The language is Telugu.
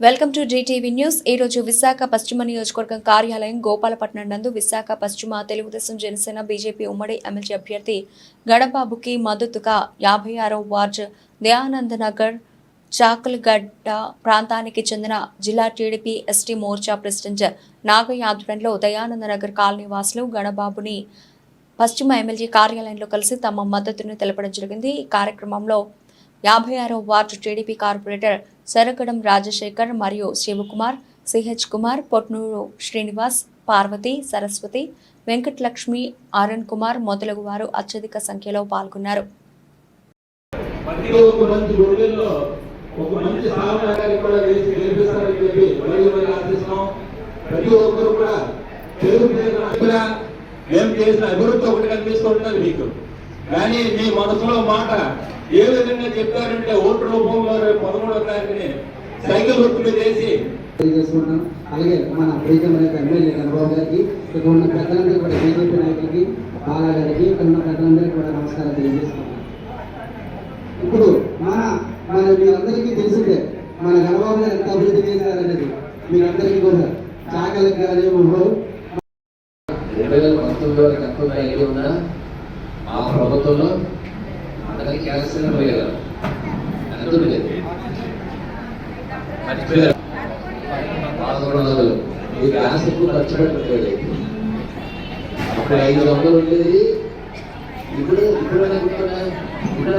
Welcome to Zee TV news. ఈ రోజు విశాఖ పశ్చిమ నియోజకవర్గం కార్యాలయం గోపాలపట్నం నందు విశాఖ పశ్చిమ తెలుగుదేశం జనసేన బీజేపీ ఉమ్మడి ఎమ్మెల్యే అభ్యర్థి గడబాబుకి మద్దతుగా యాభై ఆరో వార్డు దయానంద్ నగర్ చాకలగడ్డ ప్రాంతానికి చెందిన జిల్లా TDP ST Morcha president Nagaiah ఆధ్వర్యంలో దయానంద నగర్ కాలనీ వాసులు గణబాబుని పశ్చిమ ఎమ్మెల్యే కార్యాలయంలో కలిసి తమ మద్దతును తెలపడం జరిగింది. ఈ కార్యక్రమంలో యాభై ఆరో ward TDP corporator Saragadam Rajasekhar మరియు శివకుమార్ సిహెచ్ కుమార్ పొట్నూరు శ్రీనివాస్ పార్వతి సరస్వతి వెంకటలక్ష్మి ఆరణ్ కుమార్ మొదలగు వారు అత్యధిక సంఖ్యలో పాల్గొన్నారు. మేము చేసిన అభివృద్ధి ఒకటి కనిపిస్తూ ఉంటుంది మీకు. కానీ మీ మనసులో మాట ఏ విధంగా చెప్తారంటే ఓటు రూపంలో రేపు పదమూడో తారీఖుని సైకిల్ గుర్తులు చేసి తెలియజేసుకుంటాం అలాగే మన ప్రీతం యొక్క ఎమ్మెల్యే చంద్రబాబు గారికి ఇక్కడ ఉన్న పెద్దలందరికీ కూడా బీజేపీ నాయకులకి బాలా గారికి ఇక్కడ ఉన్న పెద్దలందరికీ కూడా నమస్కారం తెలియజేసుకుంటాం ఇప్పుడు మన మన మీరందరికీ తెలిసిందే మన చంద్రబాబు గారు ఎంత అభివృద్ధి చేశారనేది మీరందరికీ కూడా. చాకలికి కానీ రెండు వేల పంతొమ్మిది వరకు ఎంత ఉందో ఆ ప్రభుత్వంలో అందరికీ క్యాన్సర్ పోయారు మర్చిపోయారు. పదకొండు వందలు ఈ గ్యాస్ ఖర్చు పెట్టలేదు అప్పుడు ఐదు వందలు ఉండేది. ఇప్పుడు ఇప్పుడు ఇప్పుడు